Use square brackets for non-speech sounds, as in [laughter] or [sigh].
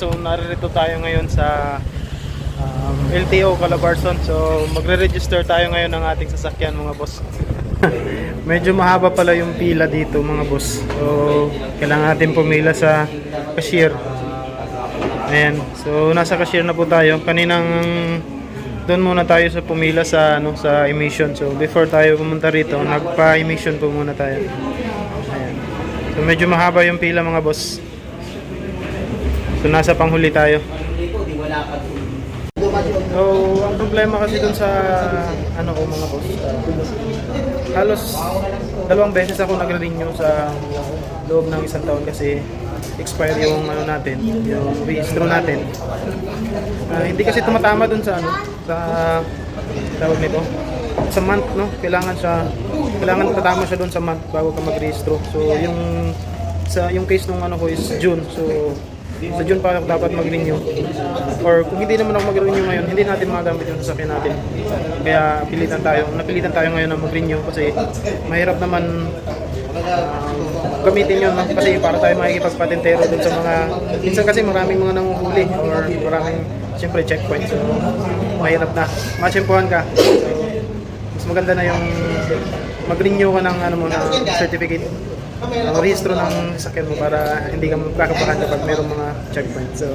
So naririto tayo ngayon sa um, LTO Calabarzon. So magre-register tayo ngayon ng ating sasakyan mga boss. [laughs] Medyo mahaba pala yung pila dito mga boss. So kailangan natin pumila sa cashier. Ayan. So nasa cashier na po tayo. Kaninang doon muna tayo sa pumila sa ano sa emission. So before tayo pumunta rito, nagpa-emission po muna tayo. Ayan. So medyo mahaba yung pila mga boss. So nasa panghuli tayo. So ang problema kasi dun sa ano ko mga boss. ah, halos dalawang beses ako nagre-renew sa loob ng isang taon kasi expire yung ano natin, yung registro natin. Ah, hindi kasi tumatama dun sa ano, sa tawag nito, sa month, no? Kailangan siya, kailangan tatama siya dun sa month bago ka mag-registro. So, yung, sa, yung case nung ano ko is June. So, sa June pa dapat mag-renew. Or kung hindi naman ako mag-renew ngayon, hindi natin magamit yung sasakyan natin. Kaya pilitan tayo, napilitan tayo ngayon na mag-renew kasi mahirap naman ah, gamitin yun kasi para tayo makikipagpatentero dun sa mga minsan kasi maraming mga nanguhuli or maraming siyempre checkpoint so mahirap na. Machimpuhan ka. So, mas maganda na yung mag-renew ka ng ano mo ng certificate ang rehistro ng sakyan mo para hindi ka magkakabahan kapag mayroong mga checkpoint so